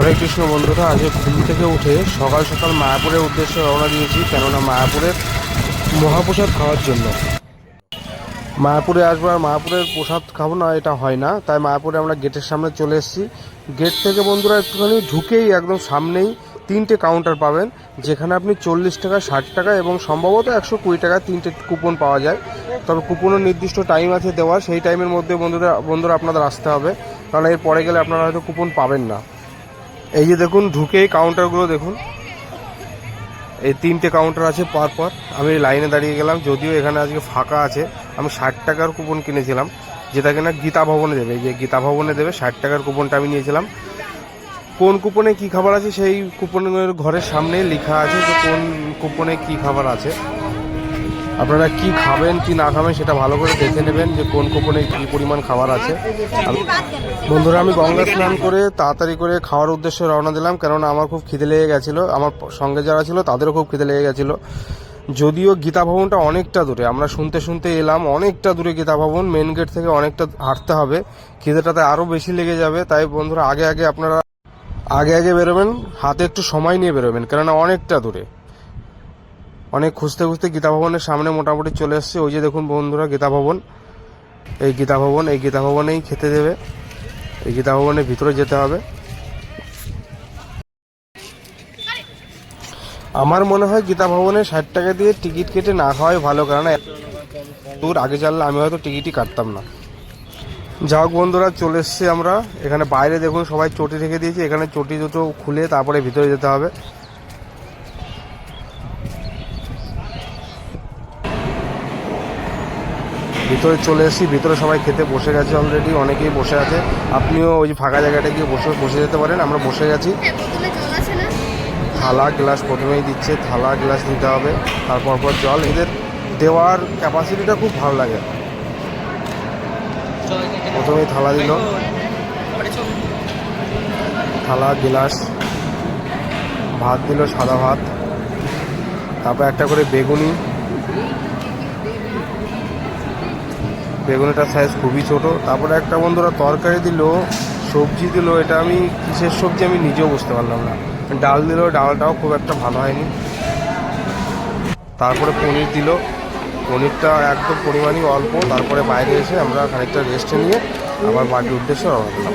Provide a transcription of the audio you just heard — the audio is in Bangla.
হরে কৃষ্ণ বন্ধুরা আজকে ঘুম থেকে উঠে সকাল সকাল মায়াপুরের উদ্দেশ্যে রওনা দিয়েছি, কেননা মায়াপুরের মহাপ্রসাদ খাওয়ার জন্য। মায়াপুরে আসব আর মায়াপুরের প্রসাদ খাব না, এটা হয় না। তাই মায়াপুরে আমরা গেটের সামনে চলে এসেছি। গেট থেকে বন্ধুরা একটুখানি ঢুকেই একদম সামনেই তিনটে কাউন্টার পাবেন, যেখানে আপনি চল্লিশ টাকা, ষাট টাকা এবং সম্ভবত একশো কুড়ি টাকা তিনটে কুপন পাওয়া যায়। তবে কুপনের নির্দিষ্ট টাইম আছে দেওয়া সেই টাইমের মধ্যে বন্ধুরা বন্ধুরা আপনাদের আসতে হবে। কারণ এর পরে গেলে আপনারা হয়তো কুপন পাবেন না। এই যে দেখুন, ঢুকেই কাউন্টারগুলো দেখুন। এই তিনটে কাউন্টার আছে পর পর। আমি লাইনে দাঁড়িয়ে গেলাম, যদিও এখানে আজকে ফাঁকা আছে। আমি ষাট টাকার কুপন কিনেছিলাম, যেটা কিনা গীতা ভবনে দেবে। যে গীতা ভবনে দেবে, ষাট টাকার কুপনটা আমি নিয়েছিলাম। কোন কুপনে কি খাবার আছে, সেই কুপনের ঘরের সামনে লেখা আছে যে কোন কুপনে কি খাবার আছে। আপনারা কি খাবেন, কি না খাবেন সেটা ভালো করে দেখে নেবেন যে কোন কুপনে কি পরিমাণ খাবার আছে। বন্ধুরা, আমি গঙ্গা স্নান করে তাড়াতাড়ি করে খাওয়ার উদ্দেশ্যে রওনা দিলাম, কেননা আমার খুব খিদে লেগে গেছিল। আমার সঙ্গে যারা ছিল, তাদেরও খুব খিদে লেগে গেছিল। যদিও গীতা ভবনটা অনেকটা দূরে, আমরা শুনতে শুনতে এলাম, অনেকটা দূরে গীতা ভবন মেন গেট থেকে অনেকটা হাঁটতে হবে। খিদেটাতে আরও বেশি লেগে যাবে, তাই বন্ধুরা, আগে আগে আপনারা, আগে আগে বেরোবেন, হাতে একটু সময় নিয়ে বেরোবেন, কেননা অনেকটা দূরে। অনেক খুঁজতে খুঁজতে গীতা ভবনের সামনে মোটামুটি চলে এসছে। ওই যে দেখুন বন্ধুরা গীতা ভবন এই গীতা ভবন এই গীতা ভবনেই খেতে দেবে। এই গীতা ভবনের ভিতরে যেতে হবে। আমার মনে হয় গীতা ভবনে ষাট টাকা দিয়ে টিকিট কেটে না খাওয়াই ভালো, কারণ দূর আগে জানলে আমি হয়তো টিকিটই কাটতাম না। যা হোক বন্ধুরা, চলে এসছি আমরা। এখানে বাইরে দেখুন সবাই চটি রেখে দিয়েছি। এখানে চটি দুটো খুলে তারপরে ভিতরে যেতে হবে। ভিতরে চলে এসেছি ভিতরে সবাই খেতে বসে গেছে অলরেডি অনেকেই বসে আছে। আপনিও ওই ফাঁকা জায়গাটা গিয়ে বসে বসে যেতে পারেন আমরা বসে গেছি। না? থালা গ্লাস প্রথমেই দিচ্ছে থালা গ্লাস দিতে হবে তারপর পর জল। এদের দেওয়ার ক্যাপাসিটিটা খুব ভালো লাগে। প্রথমেই থালা দিল। থালা গ্লাস ভাত দিল সাদা ভাত। তারপর একটা করে বেগুনি বেগুনিটার সাইজ খুবই ছোট। তারপরে একটা বন্ধুরা তরকারি দিল, সবজি দিল, এটা আমি কিসের সবজি আমি নিজেও বুঝতে পারলাম না। ডাল দিল, ডালটাও খুব একটা ভালো হয়নি। তারপরে পনির দিল। পনিরটা একদম পরিমাণই অল্প। তারপরে বাইরে এসে আমরা খানিকটা রেস্ট নিয়ে আবার বাড়ির উদ্দেশ্যে রওনা দিলাম।